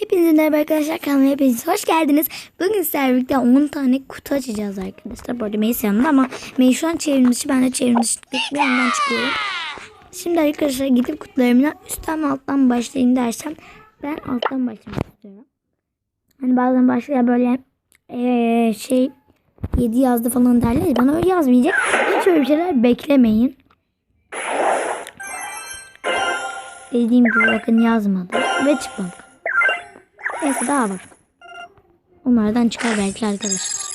Hepinize merhaba arkadaşlar kanalıma hepiniz hoş geldiniz. Bugün sizlerle birlikte 10 tane kutu açacağız arkadaşlar. Bu arada Melis yanında ama Melis şu an çevrimçi. Ben de çevrimçi bir yandan çıkıyorum. Şimdi arkadaşlar gidip kutularımdan üstten alttan başlayayım dersem ben alttan başlamak istiyorum. Hani bazen başlıyor böyle eee, şey 7 yazdı falan derler. Bana öyle yazmayacak. Hiç öyle şeyler beklemeyin. Dediğim gibi bakın yazmadı ve çıkmadı. Neyse daha var. Onlardan çıkar belki arkadaşlar.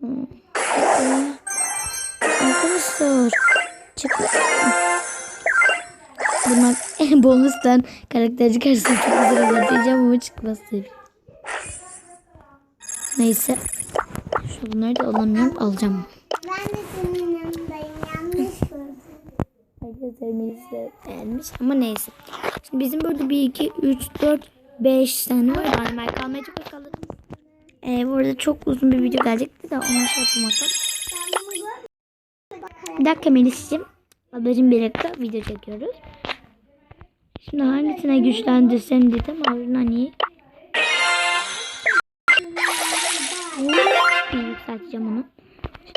Hmm. Arkadaşlar çık. Bunlar bonustan karakter çıkarsa çok güzel olur diyeceğim ama çıkmaz. Neyse. Şu bunları da alamıyorum alacağım. Arkadaşlarımız beğenmiş ama neyse. Şimdi bizim burada 1, 2, 3, 4, 5 tane var. Dynamite kalmaya çok kaldı. Ee, bu arada çok uzun bir video gelecekti de onu şey yapamadım. Bir dakika Melis'ciğim. Ablacığım birlikte video çekiyoruz. Şimdi hangisine güçlendirsen dedim. Ardından niye? Bir yükselteceğim onu.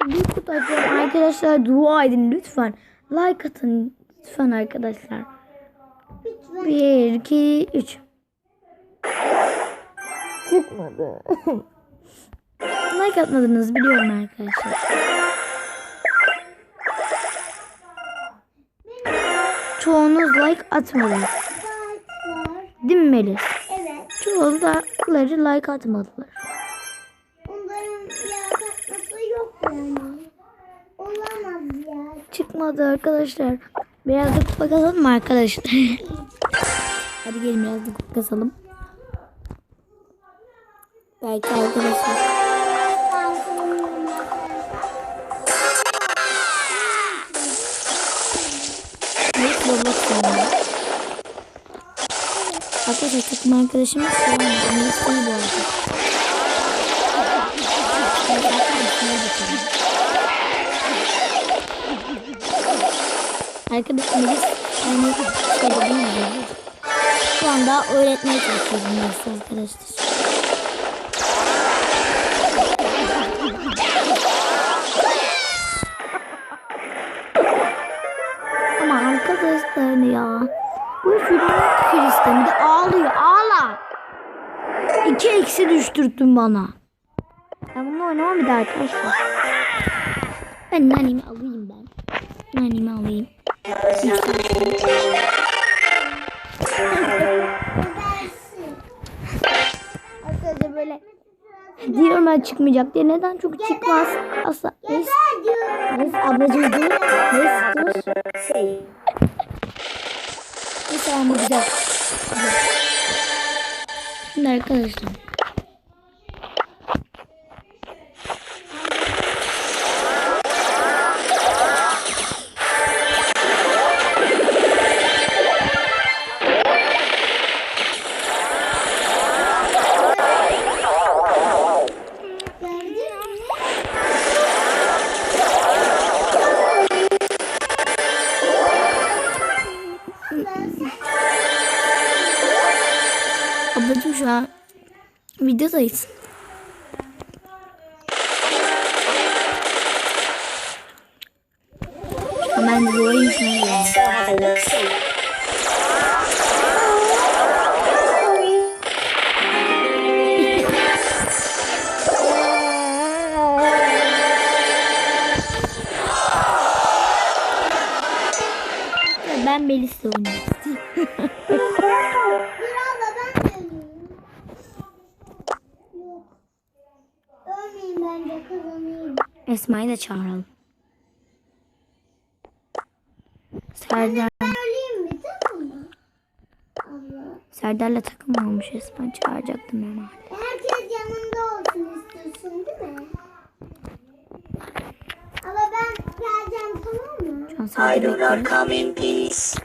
Şimdi bir kutu açıyorum. Arkadaşlar dua edin lütfen. Like atın lütfen arkadaşlar. Lütfen. 1, 2, 3. Çıkmadı. like atmadınız biliyorum arkadaşlar. Çoğunuz like atmadınız. Değil mi Melis? Evet. Çoğunları like atmadılar. Onların yok yani. Olamaz ya. Çıkmadı arkadaşlar. Biraz da kupa kazalım mı arkadaşlar? Hadi gelin biraz da kupa kazalım. Belki arkadaşlar. Arkadaşlar takım arkadaşımız şu an Melis değil bu arada. Arkadaş Melis aynı şeyde değil mi? Şu anda öğretmeye çalışıyoruz arkadaşlar. Ama arkadaşlar ya. Bu Kristen bir de ağlıyor. Ağla. İki eksi düştürttün bana. Ben bununla oynamam bir daha arkadaşlar. Ben nanemi alayım ben. Nanemi alayım. Böyle diyorum ben çıkmayacak diye. Neden? Çünkü çıkmaz. Asla. Neyse. Neyse ablacığım dur. Neyse dur. Neyse ama güzel. Güzel. Şimdi arkadaşlar. Ablacığım şu an videodayız. Şu an ben de doğrayayım şunu. ya. Ya Ben Esma'yı da çağıralım. Serdar. Serdar'la takım olmuş Esma çağıracaktım ama. Herkes yanında olsun istiyorsun değil mi? Ama ben geleceğim tamam mı? Şu an I Serdar do not bekliyoruz.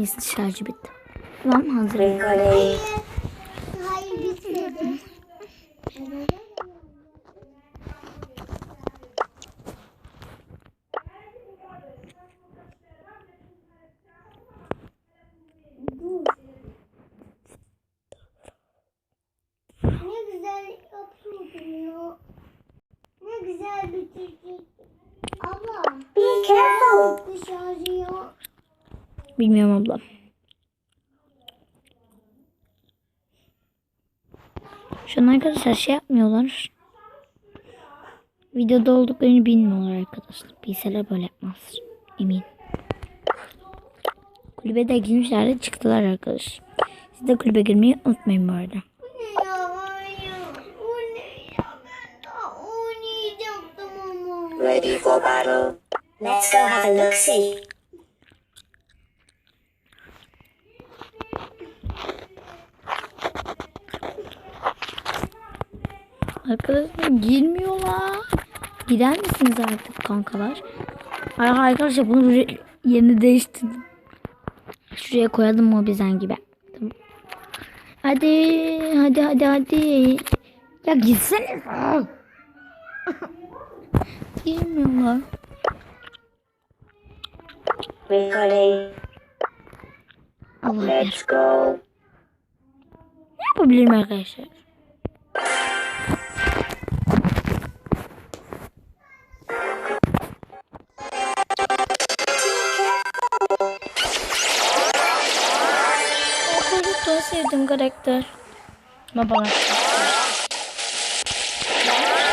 İyisi şarjı bitti. Tamam hazır. Hayır bitmedi. Ne güzel yapıyordun ya. Ne güzel bitirecek. Abla. Be careful. Dışarı ya. Bilmiyorum abla. Şu an arkadaşlar şey yapmıyorlar. Videoda olduklarını bilmiyorlar arkadaşlar. Bilseler böyle yapmaz. Emin. Kulübe de girmişler de çıktılar arkadaşlar. Siz de kulübe girmeyi unutmayın bu arada. Ready for battle. Let's go have a look see. Arkadaşlar girmiyorlar. Gider misiniz artık kankalar? Ay Arkadaşlar bunu yerini değiştirdim. Şuraya koyalım mı bizden gibi. Tamam. Hadi hadi hadi hadi. Ya gitsene. Girmiyorlar. Allah Let's go. Ne yapabilirim arkadaşlar? Sevdiğim karakter. Ama bana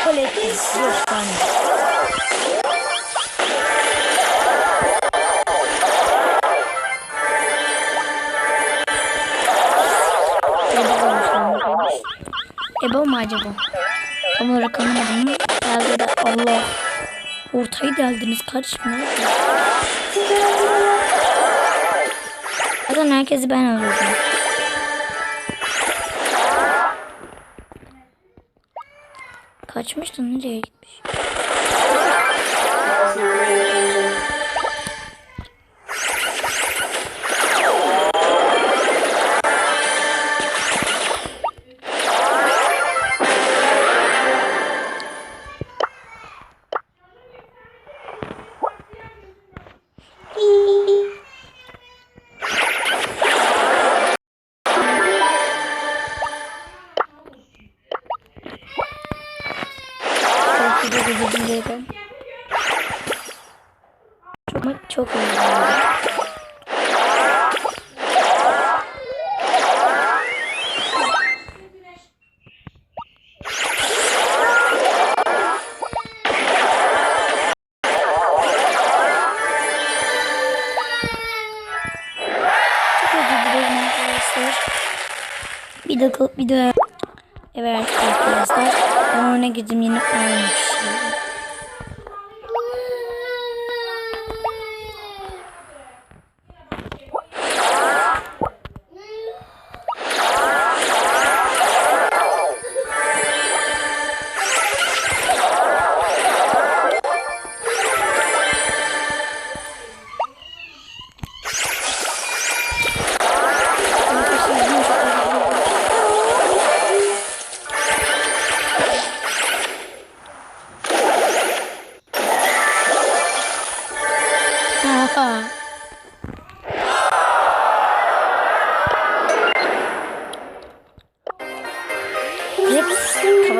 Kolektif yok bana. Ebe mi acaba? Tam olarak anlamadım. Geldi de Allah. Ortayı deldiniz kardeşim. Ne? Zaten herkesi ben alıyordum. Kaçmış da nereye gitmiş? Çok, çok arkadaşlar. Bir dakika bir daha Evet arkadaşlar. Ben oyuna girdim yine aynı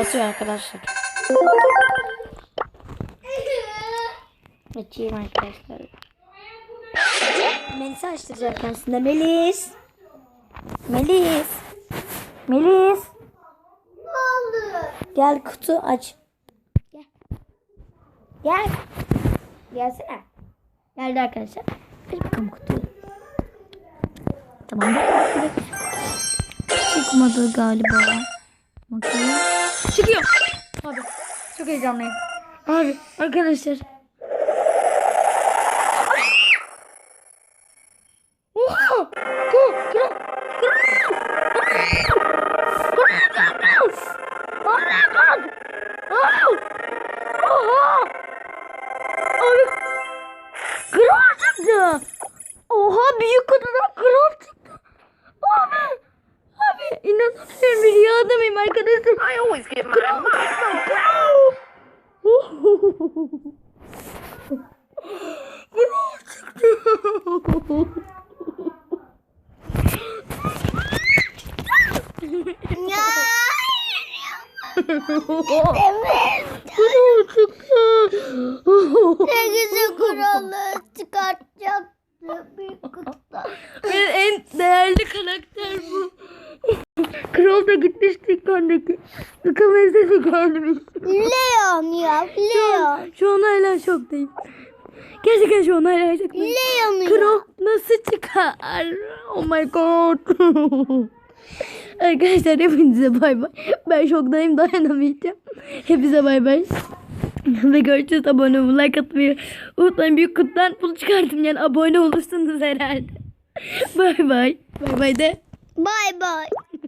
Kapatıyor arkadaşlar. Açayım arkadaşlar. Melis açtıracak kendisine. Melis. Melis. Melis. Ne oldu? Gel kutu aç. Gel. Gel. Gelsene. Geldi arkadaşlar. Bir bakalım kutuyu. Tamam. Çıkmadı galiba. Bakayım. Çıkıyor. Abi çok heyecanlıyım. Abi arkadaşlar. Mıyım arkadaşlar? I always get my Kral çıktı. Ya. Kral çıktı. Ne güzel kuralları çıkartacaktı bir kutudan. Ve en değerli karakter bu. Kral da gitmişti ikkandaki. Bakalım sesi gelmiş. Leon ya Leon. Şu an hala şoktayım. Gerçekten şu an hala şoktayım. Leon ya. Kral nasıl çıkar? Oh my god. Arkadaşlar hepinize bay bay. Ben şoktayım dayanamayacağım. Hepinize bay bay. Ve görüşürüz abone olmayı, like atmayı unutmayın. Büyük kutudan bunu çıkarttım yani abone olursunuz herhalde. bay bay. Bay bay de. Bay bay.